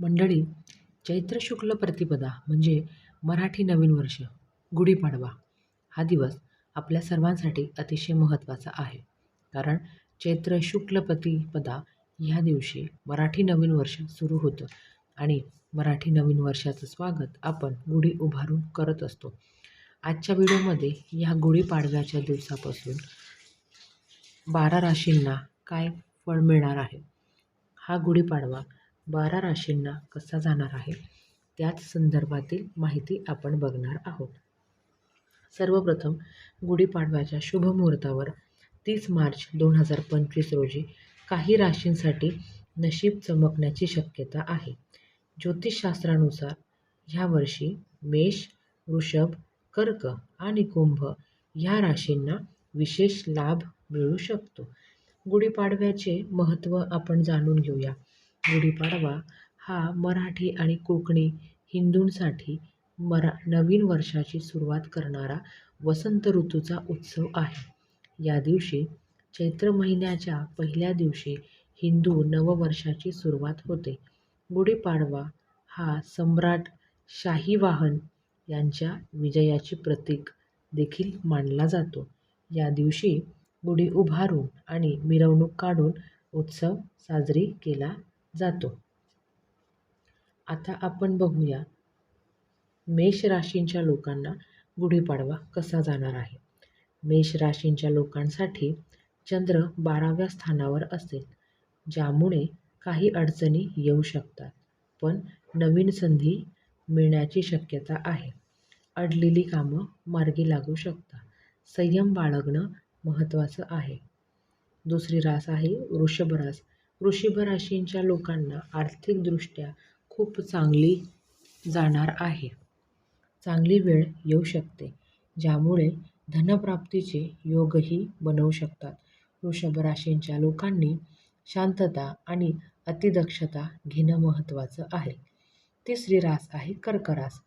मंडळी चैत्र शुक्ल प्रतिपदा म्हणजे मराठी नवीन वर्ष गुढीपाडवा. हा दिवस आपल्या सर्वांसाठी अतिशय महत्त्वाचा आहे. कारण चैत्र शुक्ल प्रतिपदा ह्या दिवशी मराठी नवीन वर्ष सुरू होतं आणि मराठी नवीन वर्षाचं स्वागत आपण गुढी उभारून करत असतो. आजच्या व्हिडिओमध्ये ह्या गुढीपाडव्याच्या दिवसापासून बारा राशींना काय फळ मिळणार आहे? हा गुढीपाडवा बारा राशींना कसा जाणार आहे? त्याच संदर्भातील माहिती आपण बघणार आहोत. सर्वप्रथम गुढीपाडव्याच्या शुभ मुहूर्तावर तीस मार्च दोन हजार पंचवीस रोजी काही राशींसाठी नशीब चमकण्याची शक्यता आहे. ज्योतिषशास्त्रानुसार ह्या वर्षी मेष वृषभ कर्क आणि कुंभ ह्या राशींना विशेष लाभ मिळू शकतो. गुढीपाडव्याचे महत्त्व आपण जाणून घेऊया. गुढीपाडवा हा मराठी आणि कोकणी हिंदूंसाठी मरा नवीन वर्षाची सुरुवात करणारा वसंत ऋतूचा उत्सव आहे. या दिवशी चैत्र महिन्याच्या पहिल्या दिवशी हिंदू नववर्षाची सुरुवात होते. गुढीपाडवा हा सम्राट शाही वाहन यांच्या विजयाची प्रतीक देखील मानला जातो. या दिवशी गुढी उभारून आणि मिरवणूक काढून उत्सव साजरी केला जातो. आता आपण बघूया मेष राशींच्या लोकांना गुढीपाडवा कसा जाणार आहे. मेष राशींच्या लोकांसाठी चंद्र बाराव्या स्थानावर असेल ज्यामुळे काही अडचणी येऊ शकतात पण नवीन संधी मिळण्याची शक्यता आहे. अडलेली कामं मार्गी लागू शकतात. संयम बाळगणं महत्त्वाचं आहे. दुसरी रास आहे वृषभ रास. वृषभ राशींच्या लोकांना आर्थिकदृष्ट्या खूप चांगली जाणार आहे. चांगली वेळ येऊ शकते ज्यामुळे धनप्राप्तीचे योगही बनवू शकतात. वृषभ राशींच्या लोकांनी शांतता आणि अतिदक्षता घेणं महत्त्वाचं आहे. तिसरी रास आहे कर्करास.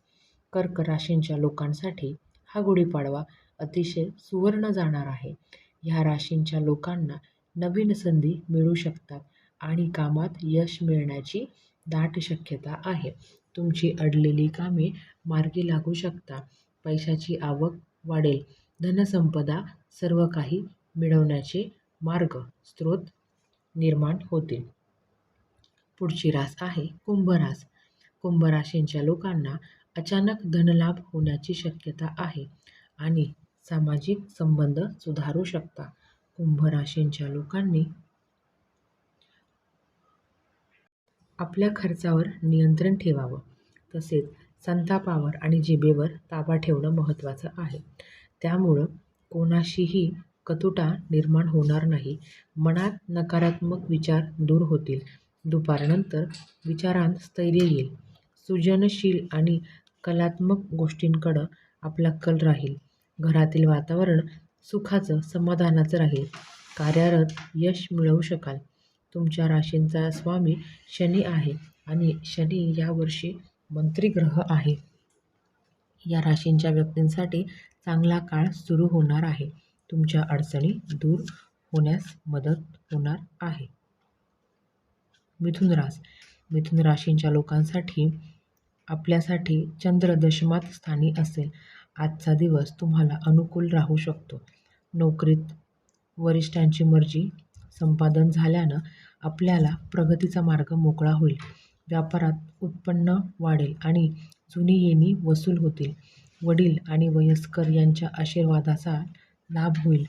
कर्क राशींच्या लोकांसाठी हा गुढीपाडवा अतिशय सुवर्ण जाणार आहे. ह्या राशींच्या लोकांना नवीन संधी मिळू शकतात. आणि कामात यश मिळण्याची दाट शक्यता आहे. तुमची अडलेली कामे मार्गी लागू शकता. पैशाची आवक वाढेल. धनसंपदा सर्व काही मिळवण्याचे मार्ग स्रोत निर्माण होतील. पुढची रास आहे कुंभरास कुंभराशींच्या लोकांना अचानक धनलाभ होण्याची शक्यता आहे आणि सामाजिक संबंध सुधारू शकता. कुंभराशींच्या लोकांनी आपल्या खर्चावर नियंत्रण ठेवावं. तसेच संतापावर आणि जिभेवर ताबा ठेवणं महत्त्वाचं आहे. त्यामुळं कोणाशीही कतुटा निर्माण होणार नाही. मनात नकारात्मक विचार दूर होतील. दुपारनंतर विचारांत स्थैर्य येईल. सृजनशील आणि कलात्मक गोष्टींकडं आपला कल राहील. घरातील वातावरण सुखाचं समाधानाचं राहील. कार्यरत यश मिळवू शकाल. तुमच्या राशींचा स्वामी शनी आहे आणि शनी यावर्षी मंत्रीग्रह आहे. या राशींच्या व्यक्तींसाठी चांगला काळ सुरू होणार आहे. तुमच्या अडचणी दूर होण्यास मदत होणार आहे. मिथुन रास मिथुन राशींच्या लोकांसाठी आपल्यासाठी चंद्र दशमात स्थानी असेल. आजचा दिवस तुम्हाला अनुकूल राहू शकतो. नोकरीत वरिष्ठांची मर्जी संपादन झाल्यानं आपल्याला प्रगतीचा मार्ग मोकळा होईल. व्यापारात उत्पन्न वाढेल आणि जुनी येणी वसूल होतील. वडील आणि वयस्कर यांच्या आशीर्वादाचा लाभ होईल.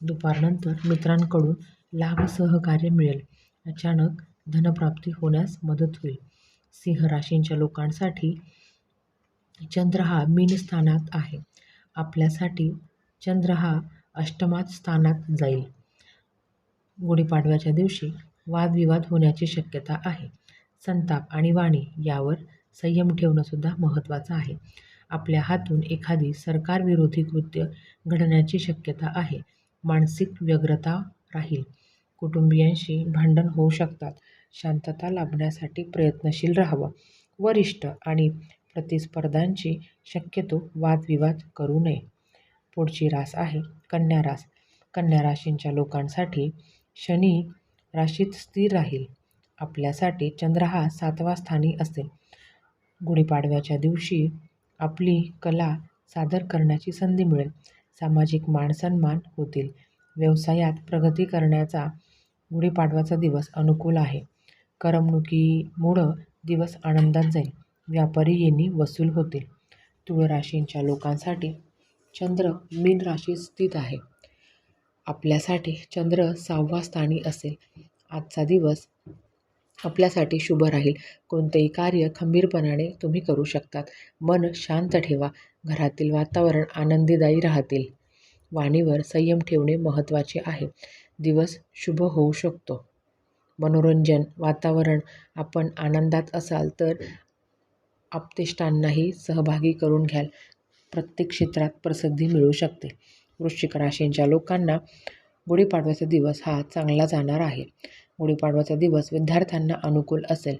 दुपारनंतर मित्रांकडून लाभ सहकार्य मिळेल. अचानक धनप्राप्ती होण्यास मदत होईल. सिंह राशींच्या लोकांसाठी चंद्र हा मीन स्थानात आहे. आपल्यासाठी चंद्र हा अष्टमात स्थानात जाईल. गुढीपाडव्याच्या दिवशी वादविवाद होण्याची शक्यता आहे. संताप आणि वाणी यावर संयम ठेवणंसुद्धा महत्त्वाचं आहे. आपल्या हातून एखादी सरकारविरोधी कृत्य घडण्याची शक्यता आहे. मानसिक व्यग्रता राहील. कुटुंबियांशी भांडण होऊ शकतात. शांतता लाभण्यासाठी प्रयत्नशील राहावं. वरिष्ठ आणि प्रतिस्पर्धांची शक्यतो वादविवाद करू नये. पुढची रास आहे कन्या रास. कन्या राशींच्या लोकांसाठी शनी राशीत स्थिर राहील. आपल्यासाठी चंद्र हा सातवा स्थानी असेल. गुढीपाडव्याच्या दिवशी आपली कला सादर करण्याची संधी मिळेल. सामाजिक मानसन्मान होतील. व्यवसायात प्रगती करण्याचा गुढीपाडव्याचा दिवस अनुकूल आहे. करमणुकीमुळं दिवस आनंदात जाईल. व्यापारी येणी वसूल होतील. तुळ राशींच्या लोकांसाठी चंद्र मीन राशीत स्थित आहे. आपल्यासाठी चंद्र सहावा स्थानी असेल. आजचा दिवस आपल्यासाठी शुभ राहील. कोणतेही कार्य खंबीरपणाने तुम्ही करू शकतात. मन शांत ठेवा. घरातील वातावरण आनंदीदायी राहतील. वाणीवर संयम ठेवणे महत्त्वाचे आहे. दिवस शुभ होऊ शकतो. मनोरंजन वातावरण आपण आनंदात असाल तर आप्तेष्टांनाही सहभागी करून घ्याल. प्रत्येक क्षेत्रात प्रसिद्धी मिळू शकते. वृश्चिक राशींच्या लोकांना गुढीपाडव्याचा दिवस हा चांगला जाणार आहे. गुढीपाडव्याचा दिवस विद्यार्थ्यांना अनुकूल असेल.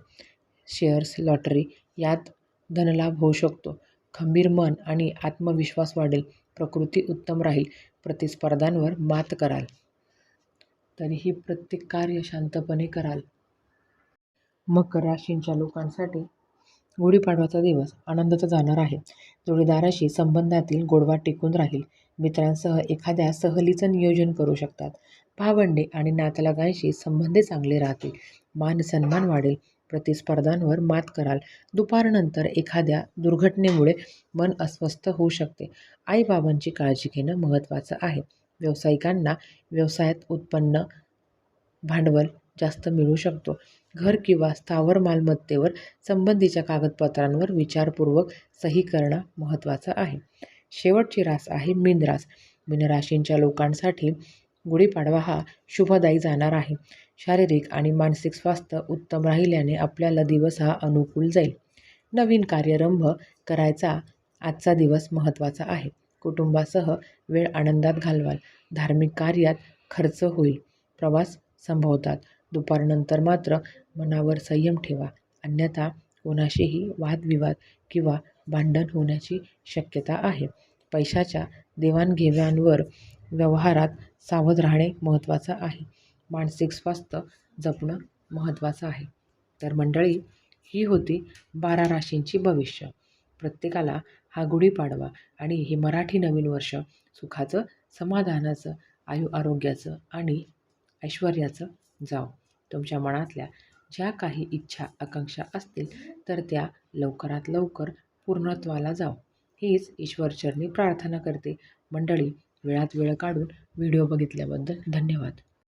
शेअर्स लॉटरी यात धनलाभ होऊ शकतो. खंबीर मन आणि आत्मविश्वास वाढेल. प्रकृती उत्तम राहील. प्रतिस्पर्धांवर मात कराल. तरीही प्रत्येक कार्य शांतपणे कराल. मकर राशींच्या लोकांसाठी गुढीपाडव्याचा दिवस आनंदाचा जाणार आहे. जोडीदाराशी संबंधातील गोडवा टिकून राहील. मित्रांसह एखाद्या सहलीचं नियोजन करू शकतात. भावंडे आणि नातलगांशी संबंध चांगले राहतील. मान सन्मान वाढेल. प्रतिस्पर्धांवर मात कराल. दुपारनंतर एखाद्या दुर्घटनेमुळे मन अस्वस्थ होऊ शकते. आईबाबांची काळजी घेणं महत्त्वाचं आहे. व्यावसायिकांना व्यवसायात उत्पन्न भांडवल जास्त मिळू शकतो. घर किंवा स्थावर मालमत्तेवर संबंधीच्या कागदपत्रांवर विचारपूर्वक सही करणं महत्त्वाचं आहे. शेवटची रास आहे मीन रास. मीनराशींच्या लोकांसाठी गुढीपाडवा हा शुभदायी जाणार आहे. शारीरिक आणि मानसिक स्वास्थ्य उत्तम राहिल्याने आपल्याला दिवस हा अनुकूल जाईल. नवीन कार्यारंभ करायचा आजचा दिवस महत्त्वाचा आहे. कुटुंबासह वेळ आनंदात घालवाल. धार्मिक कार्यात खर्च होईल. प्रवास संभवतात. दुपारनंतर मात्र मनावर संयम ठेवा. अन्यथा कोणाशीही वादविवाद किंवा भांडण होण्याची शक्यता आहे. पैशाच्या देवाणघेवाणवर व्यवहारात सावध राहणे महत्त्वाचं आहे. मानसिक स्वास्थ्य जपणं महत्त्वाचं आहे. तर मंडळी ही होती बारा राशींची भविष्य. प्रत्येकाला हा गुढीपाडवा आणि हे मराठी नवीन वर्ष सुखाचं समाधानाचं आयु आरोग्याचं आणि ऐश्वर्याचं जाव. तुमच्या मनातल्या ज्या काही इच्छा आकांक्षा असतील तर त्या लवकरात लवकर पूर्णत्वाला जाव. हीच ईश्वरचरणी प्रार्थना करते. मंडळी वेळात वेळ काढून व्हिडिओ बघितल्याबद्दल धन्यवाद.